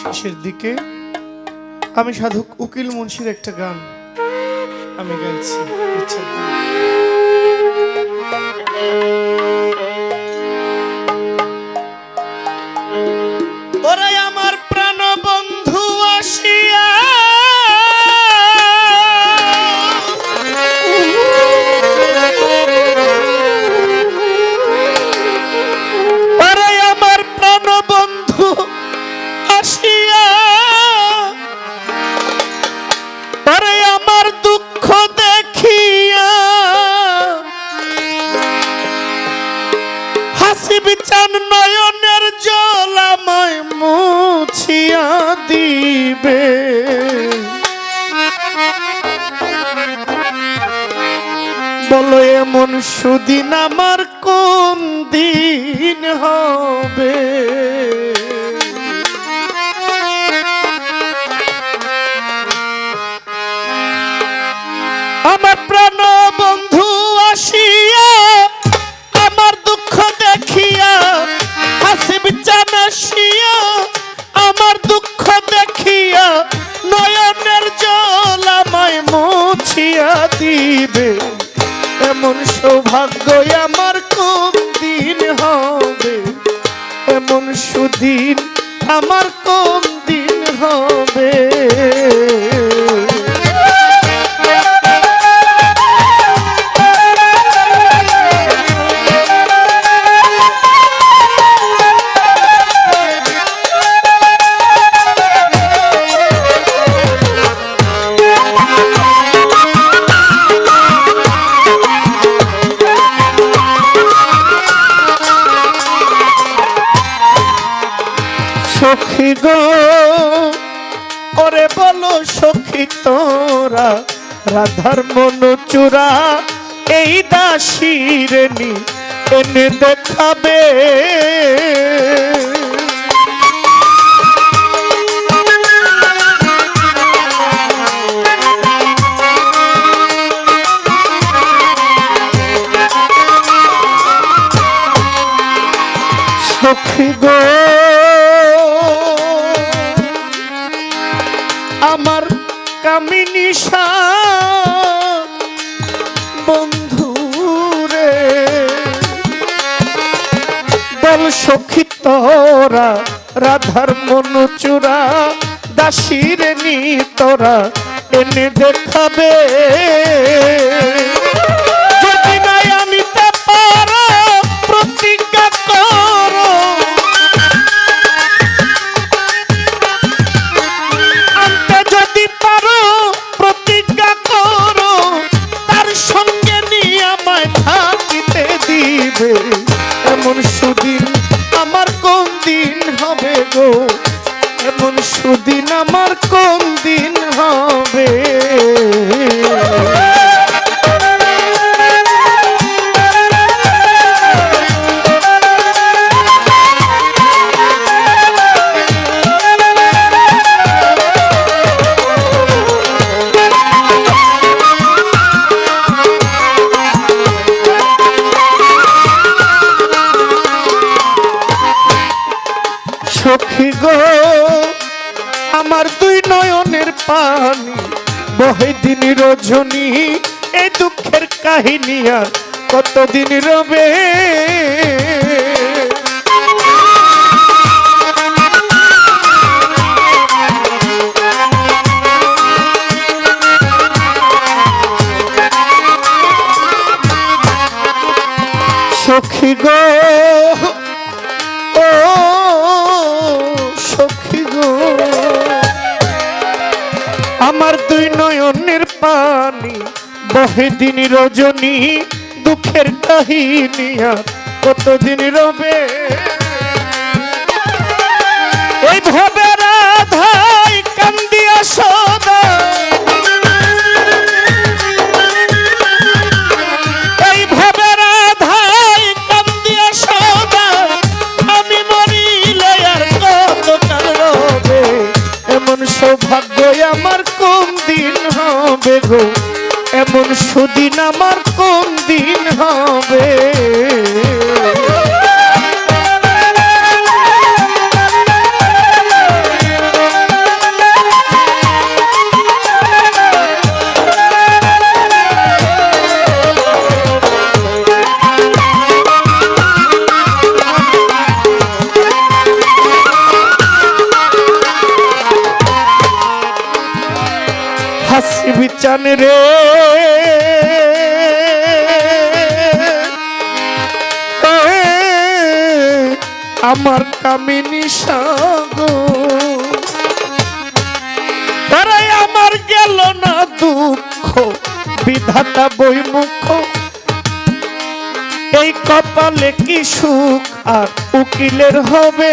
শেষের দিকে আমি সাধক উকিল মুন্সির একটা গান আমি গাইছি। ইচ্ছা দিবে বলো এমন সুদিন আমার কোন দিন হবে? সৌভাগ্য আমার কম দিন হবে? এমন সুদিন আমার কম দিন হবে? সখী গো। ওরে বলো সখী তোরা, রাধার মন চূড়া এই দাসিরেনি এনে দেখাবে। সখী গো। কামিনী বন্ধু রে বল সখী তোরা রাধার মনুচূড়া চূড়া দাসীর নি তোরা এনে দেখাবে। পানি বহে দিন রজনী এই দুঃখের কাহিনী আর কতদিন রবে? সখী গো পানি বহে দিন রজনী দুঃখের কাহিনী আর কতদিন রবে? ওই ভবে রাধাই কান্দিয়া সদা সুদিন আমার কোন দিন হবে? হাসি বিচান রে। আমার কামিনী সাগো তারাই আমার গেল না দুঃখ, বিধাতা বই মুখ এই কপালে কি সুখ আর উকিলের হবে?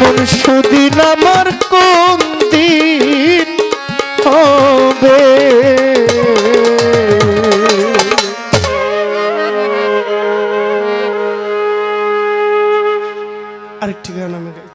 এমন সুদিন আমার কোন দিন হবে?